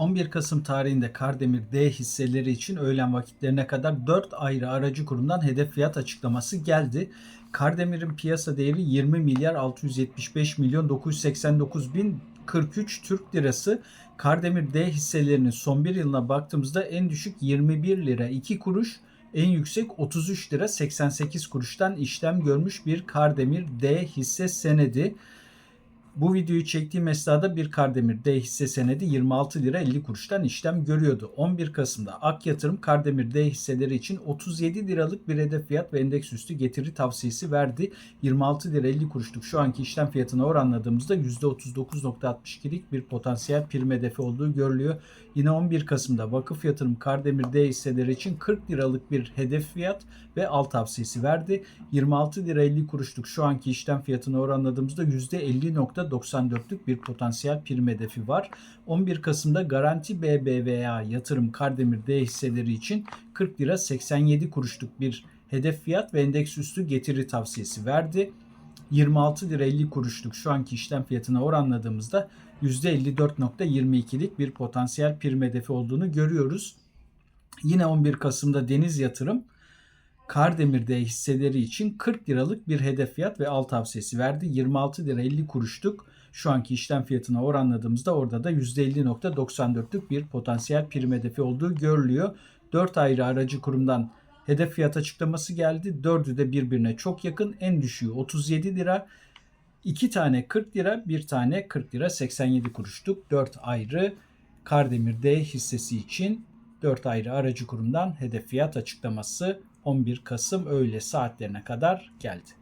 11 Kasım tarihinde Kardemir D hisseleri için öğlen vakitlerine kadar 4 ayrı aracı kurumdan hedef fiyat açıklaması geldi. Kardemir'in piyasa değeri 20 milyar 675 milyon 989 bin 43 Türk lirası. Kardemir D hisselerinin son bir yılına baktığımızda en düşük 21 lira 2 kuruş, en yüksek 33 lira 88 kuruştan işlem görmüş bir Kardemir D hisse senedi. Bu videoyu çektiğim esnada bir Kardemir D hisse senedi 26 lira 50 kuruştan işlem görüyordu. 11 Kasım'da Ak Yatırım Kardemir D hisseleri için 37 liralık bir hedef fiyat ve endeks üstü getiri tavsiyesi verdi. 26 lira 50 kuruşluk şu anki işlem fiyatına oranladığımızda %39.62'lik bir potansiyel prim hedefi olduğu görülüyor. Yine 11 Kasım'da Vakıf Yatırım Kardemir D hisseleri için 40 liralık bir hedef fiyat ve al tavsiyesi verdi. 26 lira 50 kuruşluk şu anki işlem fiyatına oranladığımızda %50.94'lük bir potansiyel prim hedefi var. 11 Kasım'da Garanti BBVA Yatırım Kardemir D hisseleri için 40 lira 87 kuruşluk bir hedef fiyat ve endeks üstü getiri tavsiyesi verdi. 26 lira 50 kuruşluk şu anki işlem fiyatına oranladığımızda %54.22'lik bir potansiyel prim hedefi olduğunu görüyoruz. Yine 11 Kasım'da Deniz Yatırım Kardemir'de hisseleri için 40 liralık bir hedef fiyat ve al tavsiyesi verdi. 26 lira 50 kuruşluk şu anki işlem fiyatına oranladığımızda orada da %50.94'lük bir potansiyel prim hedefi olduğu görülüyor. 4 ayrı aracı kurumdan hedef fiyat açıklaması geldi. Dördü de birbirine çok yakın. En düşüğü 37 lira. 2 tane 40 lira, bir tane 40 lira 87 kuruşluk 4 ayrı Kardemir D hissesi için 4 ayrı aracı kurumdan hedef fiyat açıklaması 11 Kasım öğle saatlerine kadar geldi.